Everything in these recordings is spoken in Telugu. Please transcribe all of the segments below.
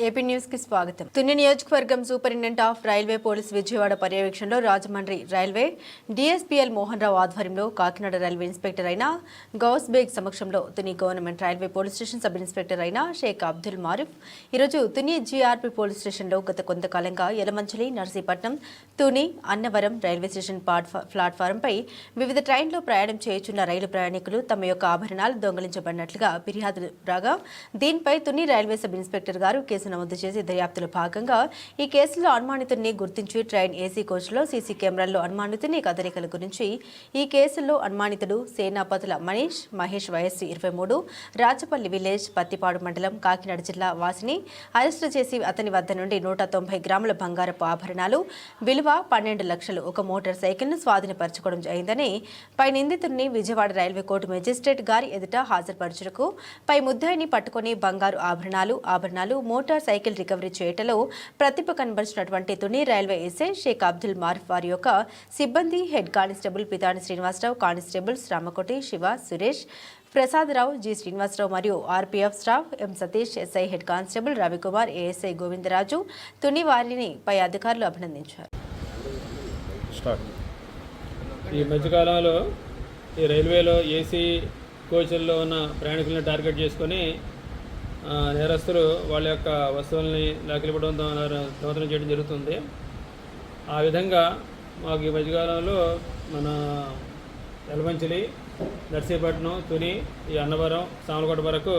ఏపీ న్యూస్కి స్వాగతం. తుని నియోజకవర్గం superintendent of railway police Vijayawada పర్యవేక్షణలో Rajahmundry railway DSP L Mohan Rao ఆధ్వర్యంలో కాకినాడ రైల్వే ఇన్స్పెక్టర్ అయిన గౌస్ బేగ్ సమక్షంలో Tuni government railway police station sub inspector అయిన షేక్ అబ్దుల్ మారిఫ్ ఈరోజు తుని జీఆర్పీ పోలీస్ స్టేషన్లో గత కొంతకాలంగా యలమంచిలి నర్సీపట్నం తుని అన్నవరం రైల్వే స్టేషన్ ప్లాట్ఫా- ప్లాట్ఫారంపై వివిధ ట్రైన్లో ప్రయాణం చేయుచున్న రైలు ప్రయాణికులు తమ యొక్క ఆభరణాలు దొంగిలించబడినట్లుగా ఫిర్యాదులు రాగా దీనిపై తుని రైల్వే సబ్ ఇన్స్పెక్టర్ గారు కేసు నమోదు చేసి దర్యాప్తులో భాగంగా ఈ కేసులో అనుమానితుడిని గుర్తించి ట్రైన్ ఏసీ కోచ్లో సీసీ కెమెరాల్లో అనుమానితుని కదలికల గురించి ఈ కేసులో అనుమానితుడు సేనాపతుల మనీష్ మహేష్ వయస్సు ఇరవై మూడు రాచపల్లి విలేజ్ పత్తిపాడు మండలం కాకినాడ జిల్లా వాసిని అరెస్టు చేసి అతని వద్ద నుండి నూట తొంభై గ్రాముల బంగారపు ఆభరణాలు విలువ పన్నెండు లక్షలు ఒక మోటార్ సైకిల్ను స్వాధీనపరచుకోవడం అయిందని పై నిందితుడిని విజయవాడ రైల్వే కోర్టు మెజిస్ట్రేట్ గారి ఎదుట హాజరుపరచుటకు పై ముద్దాయిని పట్టుకుని బంగారు ఆభరణాలు ఆభరణాలు మోటార్ సైకిల్ రికవరీ చేయటలో ప్రతిభ కనబరిచినటువంటి తుని రైల్వే ఎస్ఐ షేక్ అబ్దుల్ మారిఫ్ వారి యొక్క సిబ్బంది head constable Pithani Srinivasa Rao constables Ramakoti Siva Suresh Prasada Rao G Srinivasa Rao మరియు RPF staff M Satish SI head constable Ravi Kumar ASI Govindaraju Tuni వారిని పై అధికారులు అభినందించారు. ఈ మధ్యకాలంలో ఈ రైల్వేలో ఏసీ కోచ్ల్లో ఉన్న ప్రయాణికులను టార్గెట్ చేసుకొని నేరస్తులు వాళ్ళ యొక్క వస్తువుల్ని లాకిలిపడం దొంగతనం చేయడం జరుగుతుంది. ఆ విధంగా మాకు ఈ మధ్యకాలంలో మన ఎలమంచిలి నర్సీపట్నం తుని ఈ అన్నవరం సామలకోట వరకు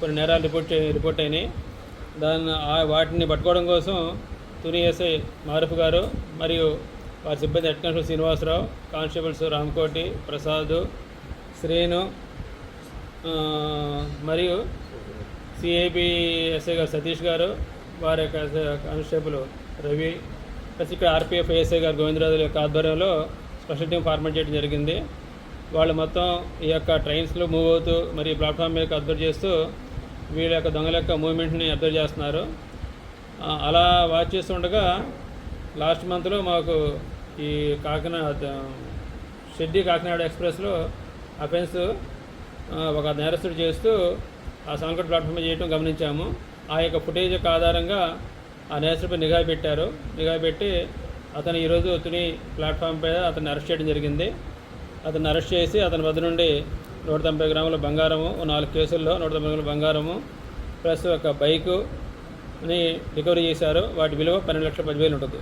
కొన్ని నేరాలు రిపోర్ట్ రిపోర్ట్ అయినాయి. దాన్ని వాటిని పట్టుకోవడం కోసం తుని ఎస్ఐ మారుఫ్ గారు మరియు వారి సిబ్బంది head constable Srinivasa Rao constables Ramakoti Prasad Srinu మరియు సిఐబి ఎస్ఐ గారు సతీష్ గారు వారి యొక్క కానిస్టేబుల్ రవి ప్లస్ ఇక్కడ ఆర్పిఎఫ్ ఏఎస్ఐ గారు గోవిందరాజుల యొక్క ఆధ్వర్యంలో స్పెషల్ టీం ఫార్మేట్ చేయడం జరిగింది. వాళ్ళు మొత్తం ఈ యొక్క ట్రైన్స్లో మూవ్ అవుతూ మరి ప్లాట్ఫామ్ మీద అబ్జర్వ్ చేస్తూ వీళ్ళ యొక్క దొంగల యొక్క మూవ్మెంట్ని అబ్జర్వ్ చేస్తున్నారు. అలా వాచ్ చేస్తుండగా లాస్ట్ మంత్లో మాకు ఈ కాకినాడ షెడ్డి కాకినాడ ఎక్స్ప్రెస్లో అఫెన్స్ ఒక నేరస్తుడు చేస్తూ ఆ సాంకట్ ప్లాట్ఫామ్ చేయటం గమనించాము. ఆ యొక్క ఫుటేజ్ యొక్క ఆధారంగా ఆ నేసరిపై నిఘా పెట్టారు. నిఘా పెట్టి అతను ఈరోజు తుని ప్లాట్ఫామ్ పై అతన్ని అరెస్ట్ చేయడం జరిగింది. అతన్ని అరెస్ట్ చేసి అతని వద్ద నుండి నూట తొంభై గ్రాముల బంగారము ఓ నాలుగు కేసుల్లో నూట తొంభై గ్రాముల బంగారము ప్లస్ ఒక బైకు అని రికవరీ చేశారు. వాటి విలువ పన్నెండు లక్షల పదివేలు ఉంటుంది.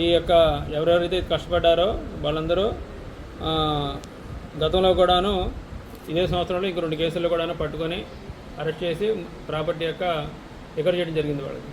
ఈ యొక్క ఎవరెవరైతే కష్టపడ్డారో వాళ్ళందరూ గతంలో కూడాను ఇదే సంవత్సరంలో ఇంక రెండు కేసుల్లో కూడా పట్టుకొని అరెస్ట్ చేసి ప్రాపర్టీ యొక్క రికవరీ చేయడం జరిగింది వాళ్ళకి.